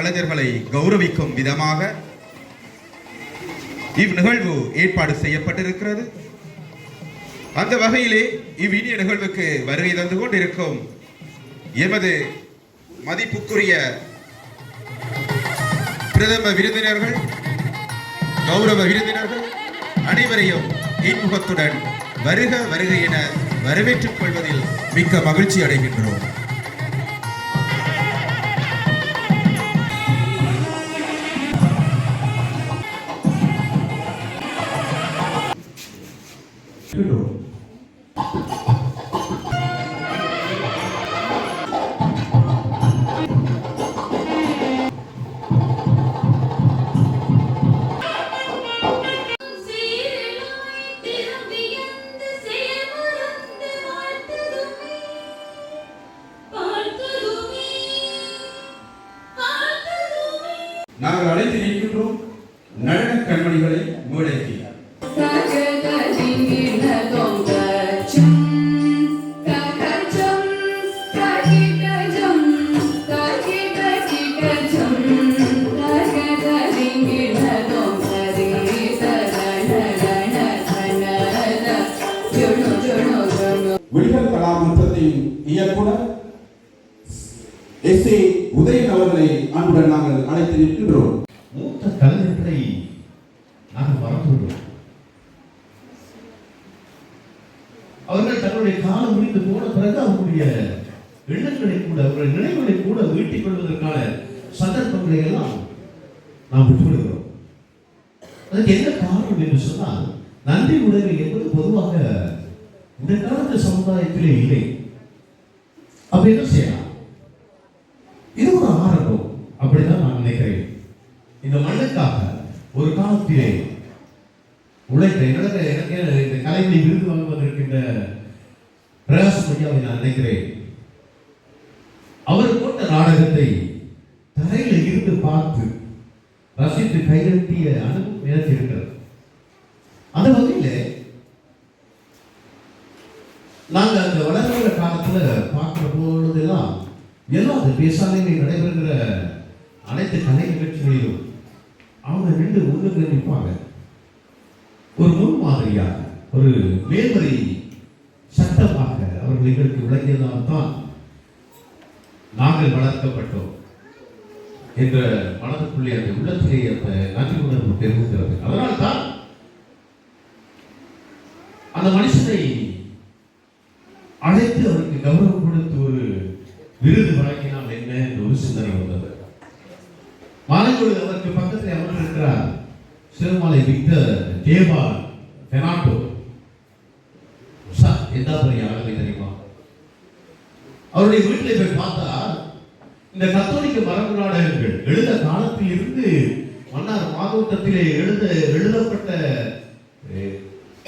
கலைஞர்களை கௌரவிக்கும் விதமாக இவ்நிகழ்வு ஏற்பாடு செய்யப்பட்டிருக்கிறது. அந்த வகையிலே இவ்வினிய நிகழ்வுக்கு வருகை தந்து கொண்டிருக்கும் எமது மதிப்புக்குரிய பிரதம விருந்தினர்கள் கௌரவ விருந்தினர்கள் அனைவரையும் இன்முகத்துடன் வருக வருக என வரவேற்றுக் கொள்வதில் மிக்க மகிழ்ச்சி அடைகின்றோம். காரணம் என்று சொன்னால் நன்றி உணர்வு என்பது பொதுவாக இந்த காலத்து சமுதாயத்திலே இல்லை. அப்ப என்ன செய்யலாம்? இது ஒரு ஆரம்பம். அப்படிதான் நான் நினைக்கிறேன். இந்த மண்ணுக்காக ஒரு காலத்திலே உழைத்த எனக்கு எனக்கு இந்த கலைஞர் விருது வாங்குவதற்கின்ற பிரகாசம் ஐயாவை நான் நினைக்கிறேன் அவர் போட்ட நாடகத்தை தரையில இருந்து பார்த்து ரசித்து கையெழுத்திய அனுபவம் எனக்கு இருக்கிறது அந்த வகையில நாங்கள் அந்த வளர்கிற காலத்துல பார்க்குற பொழுதெல்லாம் எல்லாம் அந்த பேசாலையில் நடைபெறுகிற அனைத்து கலை நிகழ்ச்சிகளிலும் அவங்க ரெண்டு முன்னுக்கு நிற்பாங்க. ஒரு முன்மாதிரியாக ஒரு மேல்மறை சட்டமாக அவர்கள் எங்களுக்கு விளங்கியதால் தான் நாங்கள் வளர்க்கப்பட்டோம் என்ற மனதுக்குள்ளே அந்த உள்ளத்திலே அந்த நன்றி உணர்வு பெருகுகிறது. அதனால் தான் அந்த மனுஷனை அழைத்து அவருக்கு கௌரவப்படுத்த ஒரு விருது வழங்கினால் என்ன என்று ஒரு சிந்தனை வந்தது மாலைக்குழு அவருக்கு பக்கத்தில் அமர்ந்திருக்கிறார். சிறுமலை விக்டர் தேவா பெனாட்டோ. சார் எந்த பெரிய தெரியுமா? அவருடைய வீட்டில் போய் பார்த்தா இந்த கத்தோலிக்க மரபு நாடகங்கள் எழுத காலத்தில் இருந்து மன்னார் மாதோட்டத்திலே எழுத எழுதப்பட்ட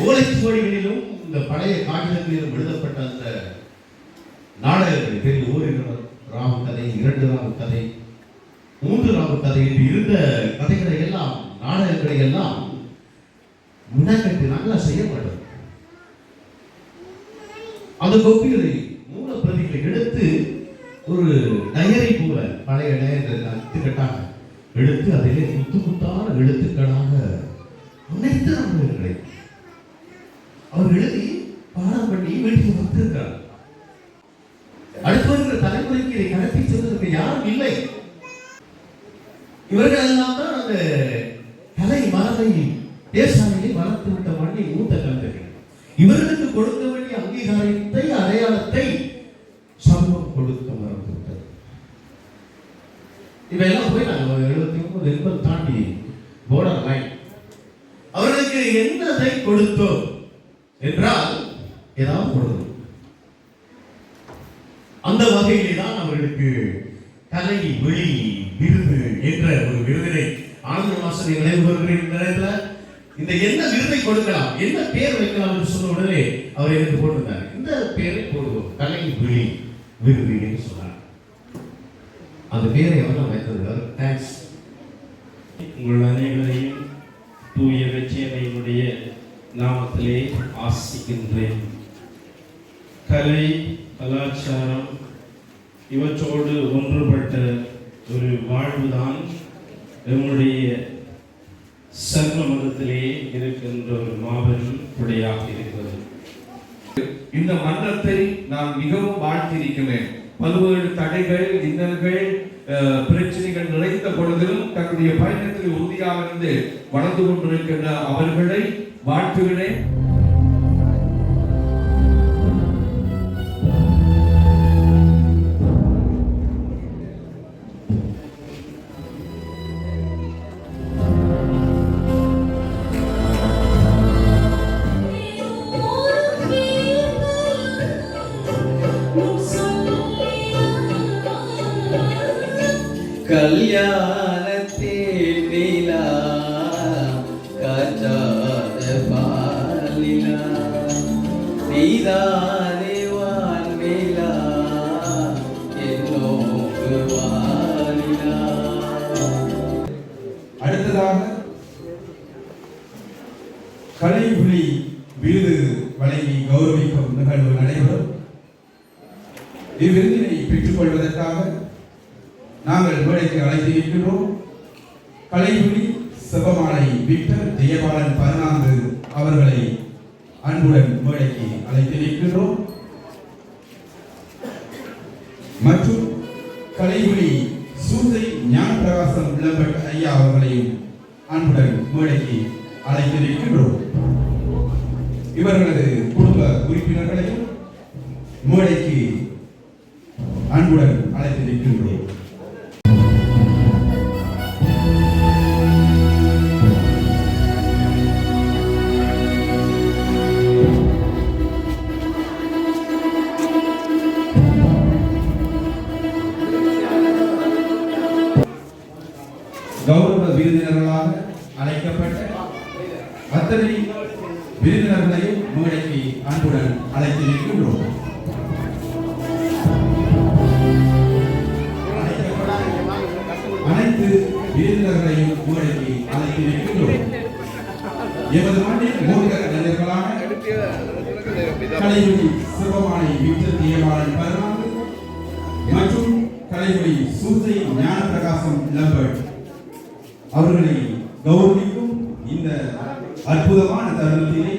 ஓலைச்சுவடிகளிலும் இந்த பழைய காகிதங்களிலும் எழுதப்பட்ட அந்த நாடகங்கள் பெரிய ஓரினர் ராம கதை இரண்டு ராம கதை மூன்று ராம கதை என்று இருந்த கதைகளை எல்லாம் நாடகங்களை எல்லாம் முன்னாடி நல்லா செய்யப்பட்டது அந்த கோப்பிகளை மூல பிரதிகளை எடுத்து ஒரு டயரி போல பழைய டயரி அத்துக்கட்டாக எடுத்து அதிலே முத்து முத்தான எழுத்துக்களாக அனைத்து நாடகங்களை அவர் எழுதி பாடம் பண்ணி வீட்டுக்கு வந்திருக்கிறார். அடுத்து வருகிற தலைமுறைக்கு இதை கடத்தி செல்வதற்கு யாரும் இல்லை. இவர்கள் எல்லாம் தான் அந்த கலை மரபை தேசாலையை வளர்த்து விட்ட மண்ணை மூத்த கலைஞர்கள் இவர்களுக்கு கொடுக்க வேண்டிய அங்கீகாரத்தை அடையாளத்தை சமூகம் கொடுக்க மறந்து விட்டது இவையெல்லாம் போய் நாங்கள் எழுபத்தி ஒன்பது எண்பது தாண்டி போர்டர் லைன் அவர்களுக்கு என்னதை கொடுத்தோம் என்றால் ஏதாவது கொடுக்கணும் அந்த வகையிலே தான் அவர்களுக்கு கலை வெளி விருது என்ற ஒரு விருதினை ஆனந்த வாசனை நினைவு வருகிற இந்த நேரத்தில் இந்த என்ன விருதை கொடுக்கலாம் என்ன பேர் வைக்கலாம் என்று சொன்ன உடனே அவர் எனக்கு போட்டிருந்தார். இந்த பேரை போடுவோம். கலை விழி விருது சொன்னார். அந்த பேரை அவர் வைத்திருந்தார் தேங்க்ஸ் உங்கள் அனைவரையும் தூய வெற்றியமையினுடைய நாமத்திலே ஆசிக்கின்றேன். கலை கலாச்சாரம் இவற்றோடு ஒன்றுபட்ட ஒரு வாழ்வுதான் நம்முடைய சர்வ மதத்திலே இருக்கின்ற ஒரு மாபெரும் கொடையாக இருக்கிறது. இந்த மன்றத்தை நான் மிகவும் வாழ்த்திருக்கிறேன் பல்வேறு தடைகள் இன்னல்கள் பிரச்சனைகள் நிறைந்த பொழுதிலும் தன்னுடைய பயணத்தில் உறுதியாக இருந்து வளர்ந்து கொண்டிருக்கின்ற அவர்களை வாழ்த்துகிறேன். Hare அழைத்திருக்கின்றோம் இவர்களது குடும்ப உறுப்பினர்களையும் மேடைக்கு அன்புடன் அழைத்திருக்கின்றோம். அனைத்து விருந்தினர்களையும் அழைத்து வைக்கின்றோம் எமது நாட்டின் மோதிர கலைஞர்களான கலைமொழி சிவமானை விக்டர் தியமாளன் பதினான்கு மற்றும் கலைமொழி சூசை ஞான பிரகாசம் லம்பர்ட் அவர்களை கௌரவிக்கும் இந்த அற்புதமான தருணத்திலே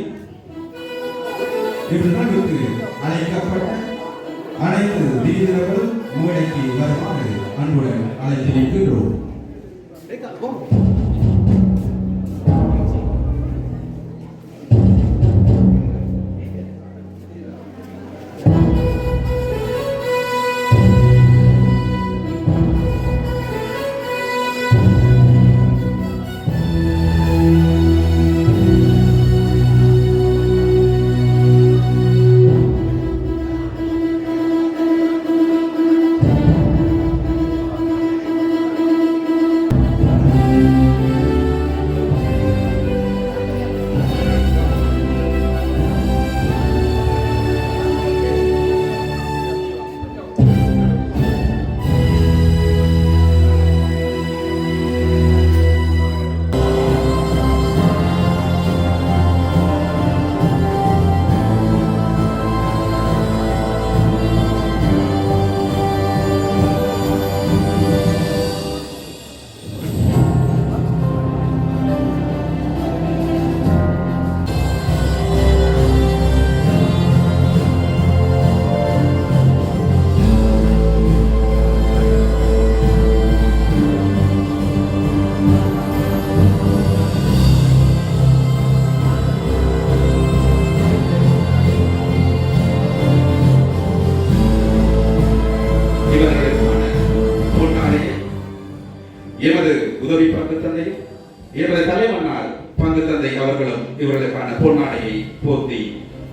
எமது தலைமன்னார் பங்கு தந்தை அவர்களும் இவர்களுக்கான பொன்னாடையை போர்த்தி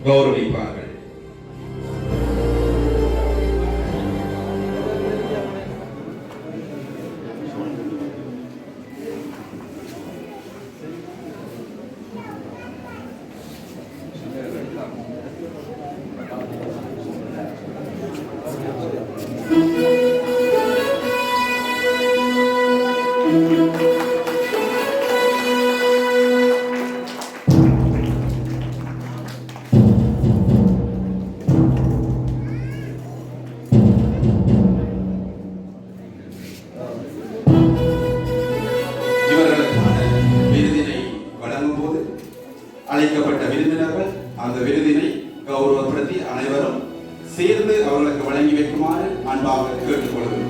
கௌரவிப்பார்கள். அழைக்கப்பட்ட விருந்தினர்கள் அந்த விருதினை கௌரவப்படுத்தி அனைவரும் சேர்ந்து அவர்களுக்கு வழங்கி வைக்குமாறு அன்பாக கேட்டுக்கொள்கிறேன்.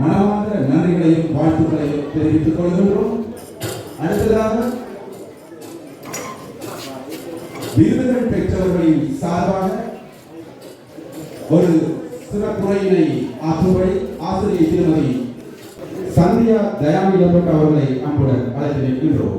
மனமார்ந்த நன்றிகளையும் வாழ்த்துக்களையும் தெரிவித்துக் கொள்கின்றோம். அடுத்ததாக விருதுகள் பெற்றவர்களின் சார்பாக ஒரு சிறப்புரையினை ஆற்றும்படி ஆசிரியர் திருமதி சந்தியா தயாநிலப்பட்ட அவர்களை அன்புடன் அழைத்து நிற்கின்றோம்.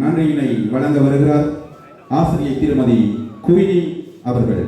நன்றியினை வழங்க வருகிறார் ஆசிரியை திருமதி குயினி அவர்கள்.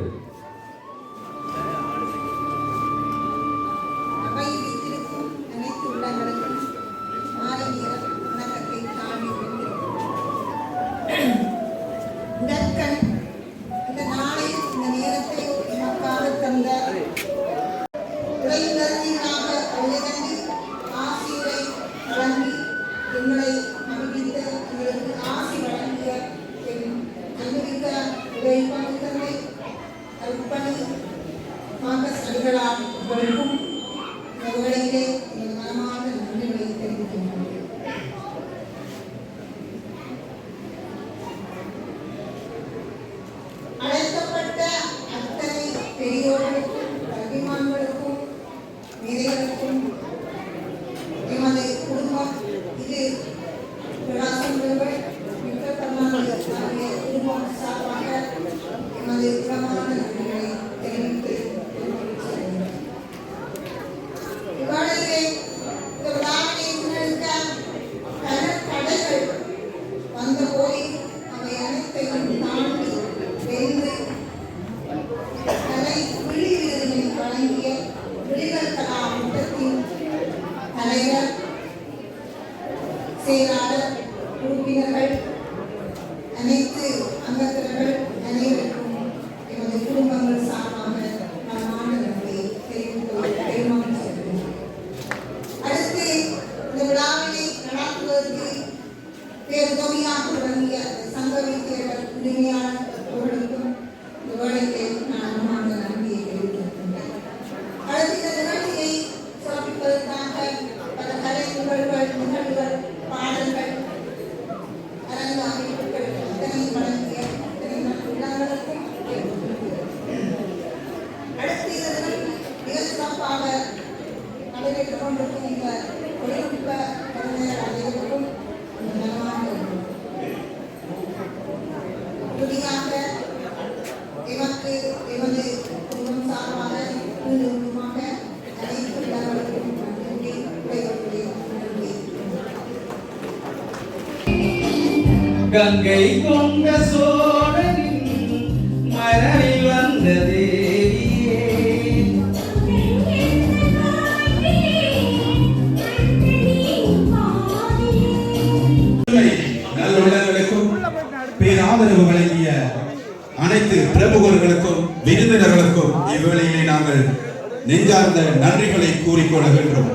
கங்கை கொண்ட சோழனின் மரணில் வந்த தேவியே பேராதரவு வழங்கிய அனைத்து பிரமுகர்களுக்கும் விருந்தினர்களுக்கும் இவ்வேளையிலே நாங்கள் நெஞ்சார்ந்த நன்றிகளை கூறிக்கொள்கின்றோம்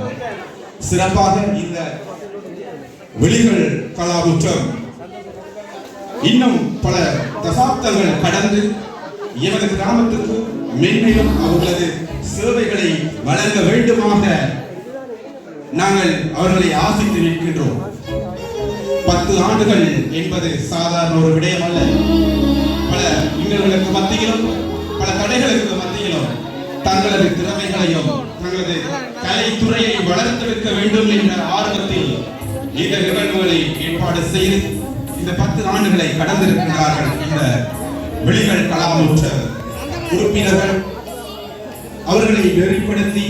சிறப்பாக இந்த விழிகள் கலாபுற்றம் இன்னும் பல தசாப்தங்கள் கடந்து எமது கிராமத்துக்கு மென்மேலும் அவர்களது சேவைகளை வழங்க வேண்டுமாக நாங்கள் அவர்களை ஆசித்து நிற்கின்றோம். பத்து ஆண்டுகள் என்பது சாதாரண ஒரு விடயம் அல்ல. பல இன்னல்களுக்கு மத்தியிலும் பல தடைகளுக்கு மத்தியிலும் தங்களது திறமைகளையும் தங்களது கலைத்துறையை வளர்த்தெடுக்க வேண்டும் என்ற ஆர்வத்தில் இந்த நிகழ்வுகளை ஏற்பாடு செய்து இந்த பத்து ஆண்டுகளை கடந்திருக்கிறார்கள் இந்த வெளிகள் கலாமுற்ற உறுப்பினர்கள் அவர்களை நெறிப்படுத்தி